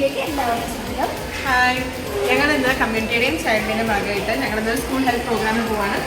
വീഡിയോയിലേക്ക് സ്വാഗതം. ഹായ് ഞങ്ങൾ ഇന്ന് കമ്മ്യൂണിറ്റിയുടെയും ചൈൽഡിന്റെയും ഭാഗമായിട്ട് ഞങ്ങൾ ഇന്ന് സ്കൂൾ ഹെൽത്ത് പ്രോഗ്രാമിന് പോവാണ്.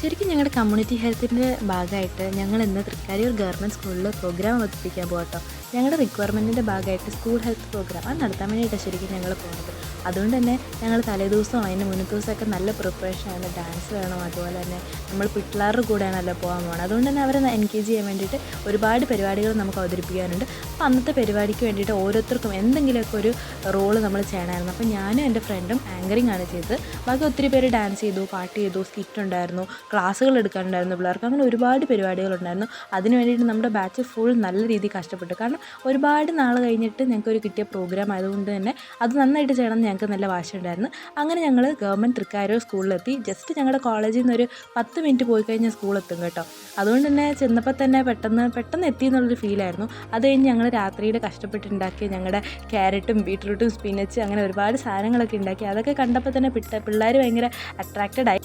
ശരിക്കും ഞങ്ങളുടെ കമ്മ്യൂണിറ്റി ഹെൽത്തിന്റെ ഭാഗമായിട്ട് ഞങ്ങൾ ഇന്ന് തൃക്കാരിയൂർ ഗവൺമെന്റ് സ്കൂളിൽ പ്രോഗ്രാം അവതരിപ്പിക്കാൻ പോകട്ടോ ഞങ്ങളുടെ റിക്വയർമെന്റിന്റെ ഭാഗമായിട്ട് സ്കൂൾ ഹെൽത്ത് പ്രോഗ്രാം അത് നടത്താൻ വേണ്ടിയിട്ടാണ് ശരിക്കും ഞങ്ങൾ പോകുന്നത്. അതുകൊണ്ട് തന്നെ ഞങ്ങൾ തലേദിവസവും അതിന്റെ മുന്നേ ദിവസമൊക്കെ നല്ല പ്രിപ്പറേഷൻ ആണ്. ഡാൻസ് വേണം അതുപോലെ തന്നെ നമ്മൾ പിള്ളേരുടെ കൂടെയാണല്ലോ പോകാൻ പോകുന്നത് അതുകൊണ്ട് തന്നെ അവരെ എൻഗേജ് ചെയ്യാൻ വേണ്ടിയിട്ട് ഒരുപാട് പരിപാടികൾ നമുക്ക് അവതരിപ്പിക്കാനുണ്ട്. അപ്പോൾ അന്നത്തെ പരിപാടിക്ക് വേണ്ടിയിട്ട് ഓരോരുത്തർക്കും എന്തെങ്കിലുമൊക്കെ ഒരു റോൾ നമ്മൾ ചെയ്യണമായിരുന്നു. അപ്പോൾ ഞാനും എന്റെ ഫ്രണ്ടും ആങ്കറിംഗ് ആണ് ചെയ്തത്. ബാക്കി ഒത്തിരി പേര് ഡാൻസ് ചെയ്തു പാട്ട് ചെയ്തു സ്കിറ്റ് ഉണ്ടായിരുന്നു ക്ലാസ്സുകൾ എടുക്കാനുണ്ടായിരുന്നു പിള്ളേർക്ക്. അങ്ങനെ ഒരുപാട് പരിപാടികളുണ്ടായിരുന്നു അതിന് വേണ്ടിയിട്ട് നമ്മുടെ ബാച്ച് ഫുൾ നല്ല രീതിയിൽ കഷ്ടപ്പെട്ടു. കാരണം ഒരുപാട് നാൾ കഴിഞ്ഞിട്ട് ഞങ്ങൾക്കൊരു കിട്ടിയ പ്രോഗ്രാം ആയതുകൊണ്ട് തന്നെ അത് നന്നായിട്ട് ചെയ്യണം എന്ന് ഞങ്ങൾക്ക് നല്ല വാശിയുണ്ടായിരുന്നു. അങ്ങനെ ഞങ്ങൾ ഗവൺമെന്റ് തൃക്കാരൂർ സ്കൂളിലെത്തി. ജസ്റ്റ് ഞങ്ങളുടെ കോളേജിൽ നിന്ന് ഒരു പത്ത് മിനിറ്റ് പോയി കഴിഞ്ഞാൽ സ്കൂളെത്തും കേട്ടോ. അതുകൊണ്ട് തന്നെ ചെന്നപ്പോൾ തന്നെ പെട്ടെന്ന് പെട്ടെന്ന് എത്തി എന്നുള്ളൊരു ഫീലായിരുന്നു അത് കഴിഞ്ഞ് ഞങ്ങൾ രാത്രിയിൽ കഷ്ടപ്പെട്ടുണ്ടാക്കിയ ഞങ്ങളുടെ ക്യാരറ്റും ബീട്രൂട്ടും സ്പിനച്ച് അങ്ങനെ ഒരുപാട് സാധനങ്ങളൊക്കെ ഉണ്ടാക്കി. അതൊക്കെ കണ്ടപ്പോൾ തന്നെ പിട്ട പിള്ളേർ ഭയങ്കര അട്രാക്റ്റഡ് ആയി.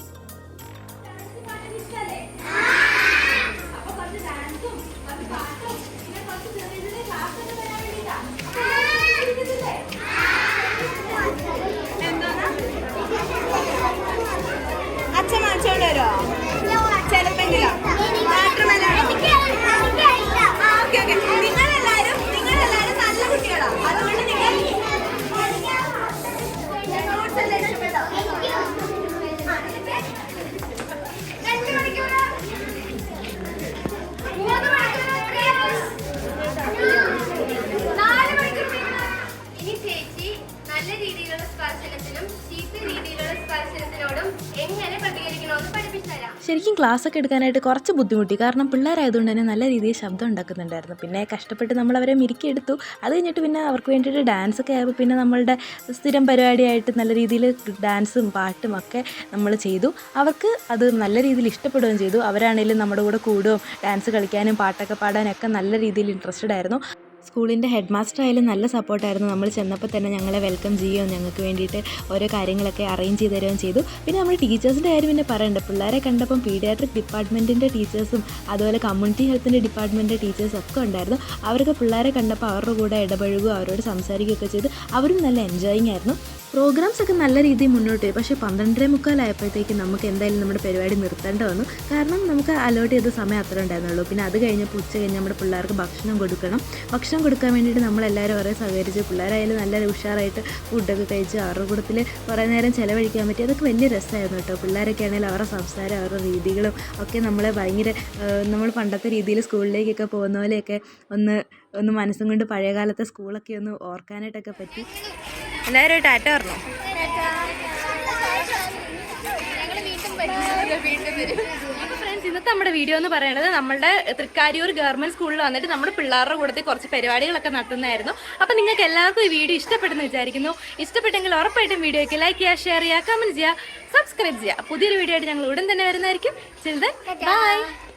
രീതിയിലുള്ള സ്പർശനത്തിനും ചീത്ത രീതിയിലുള്ള സ്പർശനത്തിനോടും എങ്ങനെ പ്രതികരിക്കണമെന്ന് പഠിപ്പിച്ചു ശരിക്കും ക്ലാസ് ഒക്കെ എടുക്കാനായിട്ട് കുറച്ച് ബുദ്ധിമുട്ടി. കാരണം പിള്ളേരായതുകൊണ്ട് തന്നെ നല്ല രീതിയിൽ ശബ്ദം ഉണ്ടാക്കുന്നുണ്ടായിരുന്നു. പിന്നെ കഷ്ടപ്പെട്ട് നമ്മൾ അവരെ മിരുക്കിയെടുത്തു അത് കഴിഞ്ഞിട്ട് പിന്നെ അവർക്ക് വേണ്ടിയിട്ട് ഡാൻസ് ഒക്കെ ആയപ്പോൾ പിന്നെ നമ്മളുടെ സ്ഥിരം പരിപാടിയായിട്ട് നല്ല രീതിയിൽ ഡാൻസും പാട്ടും ഒക്കെ നമ്മൾ ചെയ്തു. അവർക്ക് അത് നല്ല രീതിയിൽ ഇഷ്ടപ്പെടുകയും ചെയ്തു. അവരാണെങ്കിലും നമ്മുടെ കൂടെ കൂടുകയും ഡാൻസ് കളിക്കാനും പാട്ടൊക്കെ പാടാനൊക്കെ നല്ല രീതിയിൽ ഇൻട്രസ്റ്റഡ് ആയിരുന്നു. സ്കൂളിന്റെ ഹെഡ് മാസ്റ്റർ ആയാലും നല്ല സപ്പോർട്ടായിരുന്നു. നമ്മൾ ചെന്നപ്പോൾ തന്നെ ഞങ്ങളെ വെൽക്കം ചെയ്യുകയും ഞങ്ങൾക്ക് വേണ്ടിയിട്ട് ഓരോ കാര്യങ്ങളൊക്കെ അറേഞ്ച് ചെയ്ത് തരുകയും ചെയ്തു. പിന്നെ നമ്മൾ ടീച്ചേഴ്സിന്റെ കാര്യം പിന്നെ പറയണ്ട. പിള്ളേരെ കണ്ടപ്പം പീഡിയാട്രിക് ഡിപ്പാർട്ട്മെന്റിന്റെ ടീച്ചേഴ്സും അതുപോലെ കമ്മ്യൂണിറ്റി ഹെൽത്തിന്റെ ഡിപ്പാർട്ട്മെന്റിന്റെ ടീച്ചേഴ്സ് ഒക്കെ ഉണ്ടായിരുന്നു. അവരൊക്കെ പിള്ളേരെ കണ്ടപ്പോൾ അവരുടെ കൂടെ ഇടപഴകുകയും അവരോട് സംസാരിക്കുകയൊക്കെ ചെയ്ത്. അവരും നല്ല എൻജോയിങ് ആയിരുന്നു. പ്രോഗ്രാംസ് ഒക്കെ നല്ല രീതിയിൽ മുന്നോട്ട് പോയി പക്ഷേ പന്ത്രണ്ടര മുക്കാലായപ്പോഴത്തേക്ക് നമുക്ക് എന്തായാലും നമ്മുടെ പരിപാടി നിർത്തേണ്ട വന്നു. കാരണം നമുക്ക് അലോട്ട് ചെയ്ത സമയം അത്ര ഉണ്ടായിരുന്നുള്ളൂ. പിന്നെ അത് കഴിഞ്ഞപ്പോൾ ഉച്ച കഴിഞ്ഞ് നമ്മുടെ പിള്ളേർക്ക് ഭക്ഷണം കൊടുക്കണം. ഭക്ഷണം കൊടുക്കാൻ വേണ്ടിയിട്ട് നമ്മളെല്ലാവരും കുറേ സഹകരിച്ച് പിള്ളേരായാലും നല്ല ഉഷാറായിട്ട് ഫുഡൊക്കെ കഴിച്ച് അവരുടെ കൂട്ടത്തിൽ കുറേ നേരം ചിലവഴിക്കാൻ പറ്റി. അതൊക്കെ വലിയ രസമായിരുന്നു കേട്ടോ. പിള്ളേരൊക്കെ ആണെങ്കിൽ അവരുടെ സംസാരം അവരുടെ രീതികളും ഒക്കെ നമ്മളെ ഭയങ്കര നമ്മൾ പണ്ടത്തെ രീതിയിൽ സ്കൂളിലേക്കൊക്കെ പോകുന്ന പോലെയൊക്കെ ഒന്ന് ഒന്ന് മനസ്സും കൊണ്ട് പഴയകാലത്തെ സ്കൂളൊക്കെ ഒന്ന് ഓർക്കാനായിട്ടൊക്കെ പറ്റി. എല്ലാവരും ടാറ്റ പറഞ്ഞു. ഇന്നത്തെ നമ്മുടെ വീഡിയോ എന്ന് പറയുന്നത് നമ്മുടെ തൃക്കാരിയൂർ ഗവൺമെന്റ് സ്കൂളിൽ വന്നിട്ട് നമ്മുടെ പിള്ളേരുടെ കൂടത്തിൽ കുറച്ച് പരിപാടികളൊക്കെ നടത്തുന്നതായിരുന്നു. അപ്പോൾ നിങ്ങൾക്ക് എല്ലാവർക്കും ഈ വീഡിയോ ഇഷ്ടപ്പെടുന്നു വിചാരിക്കുന്നു. ഇഷ്ടപ്പെട്ടെങ്കിൽ ഉറപ്പായിട്ടും വീഡിയോയ്ക്ക് ലൈക്ക് ചെയ്യുക ഷെയർ ചെയ്യുക കമന്റ് ചെയ്യുക സബ്സ്ക്രൈബ് ചെയ്യുക. പുതിയൊരു വീഡിയോ ആയിട്ട് ഞങ്ങൾ ഉടൻ തന്നെ വരുന്നതായിരിക്കും. Children by